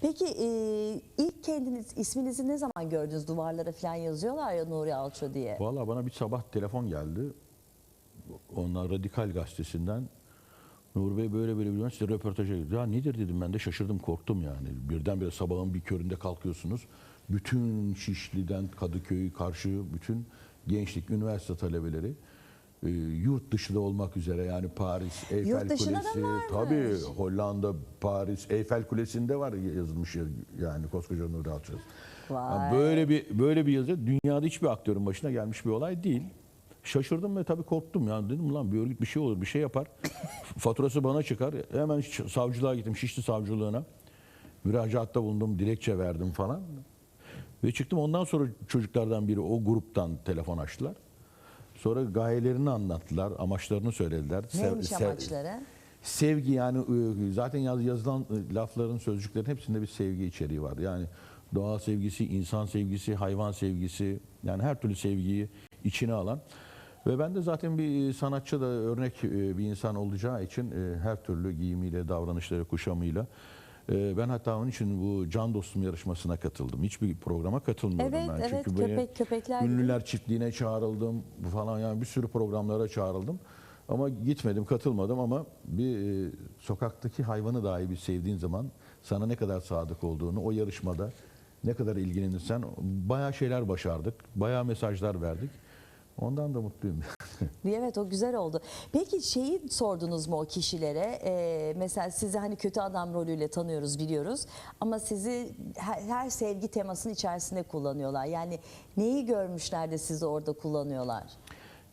Peki e, ilk kendiniz isminizi ne zaman gördünüz? Duvarlara falan yazıyorlar ya Nuri Alço diye. Valla bana bir sabah telefon geldi. Onlar Radikal Gazetesi'nden. Nur Bey böyle böyle bir size röportaja girdi. Ya nedir dedim ben de şaşırdım korktum yani. Birdenbire sabahın bir köründe kalkıyorsunuz. Bütün Şişli'den Kadıköy karşı bütün gençlik, üniversite talebeleri e, yurt dışında olmak üzere yani Paris, Eyfel Yurt dışına da Kulesi, varmış. tabii Hollanda, Paris, Eyfel Kulesi'nde var yazılmış yani koskoca Nuri Alço. Vay. Böyle bir böyle bir yazı dünyada hiçbir aktörün başına gelmiş bir olay değil. Şaşırdım ve tabii korktum yani dedim lan bir örgüt bir şey olur bir şey yapar. Faturası bana çıkar. Hemen savcılığa gittim Şişli savcılığına. Müracaatta bulundum, dilekçe verdim falan. Ve çıktım ondan sonra çocuklardan biri o gruptan telefon açtılar. Sonra gayelerini anlattılar, amaçlarını söylediler. Neymiş sev- amaçları? Sevgi yani e, zaten yaz- yazılan e, lafların, sözcüklerin hepsinde bir sevgi içeriği var. Yani doğa sevgisi, insan sevgisi, hayvan sevgisi yani her türlü sevgiyi içine alan ve ben de zaten bir sanatçı da örnek bir insan olacağı için her türlü giyimiyle, davranışları, kuşamıyla ben hatta onun için bu Can Dostum yarışmasına katıldım. Hiçbir programa katılmıyordum Evet, ben. evet, Çünkü köpek- köpekler gibi. ünlüler çiftliğine çağrıldım bu falan yani bir sürü programlara çağrıldım. Ama gitmedim, katılmadım ama bir e, sokaktaki hayvanı dahi bir sevdiğin zaman sana ne kadar sadık olduğunu o yarışmada ne kadar ilgilenirsen bayağı şeyler başardık. Bayağı mesajlar verdik. Ondan da mutluyum. Evet o güzel oldu. Peki şeyi sordunuz mu o kişilere? Ee, mesela sizi hani kötü adam rolüyle tanıyoruz biliyoruz ama sizi her, her sevgi temasının içerisinde kullanıyorlar. Yani neyi görmüşler de sizi orada kullanıyorlar?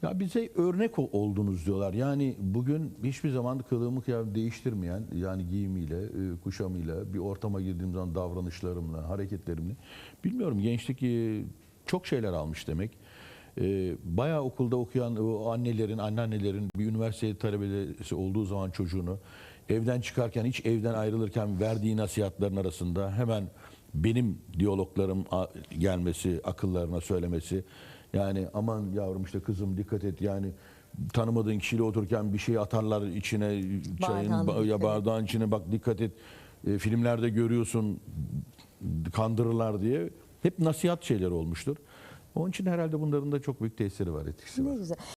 Ya bize örnek ol- oldunuz diyorlar. Yani bugün hiçbir zaman kılığımı kıyafet değiştirmeyen yani giyimiyle, e, kuşamıyla, bir ortama girdiğim zaman davranışlarımla, hareketlerimle bilmiyorum gençlik e, çok şeyler almış demek. E, Bayağı okulda okuyan o annelerin, anneannelerin bir üniversite talebesi olduğu zaman çocuğunu evden çıkarken hiç evden ayrılırken verdiği nasihatlerin arasında hemen benim diyaloglarım gelmesi, akıllarına söylemesi. Yani aman yavrum işte kızım dikkat et yani tanımadığın kişiyle otururken bir şey atarlar içine çayın Bardağın ba- ya bardağın içine bak dikkat et. E, filmlerde görüyorsun kandırırlar diye hep nasihat şeyleri olmuştur. Onun için herhalde bunların da çok büyük tesiri var, etkisi var. Ne güzel.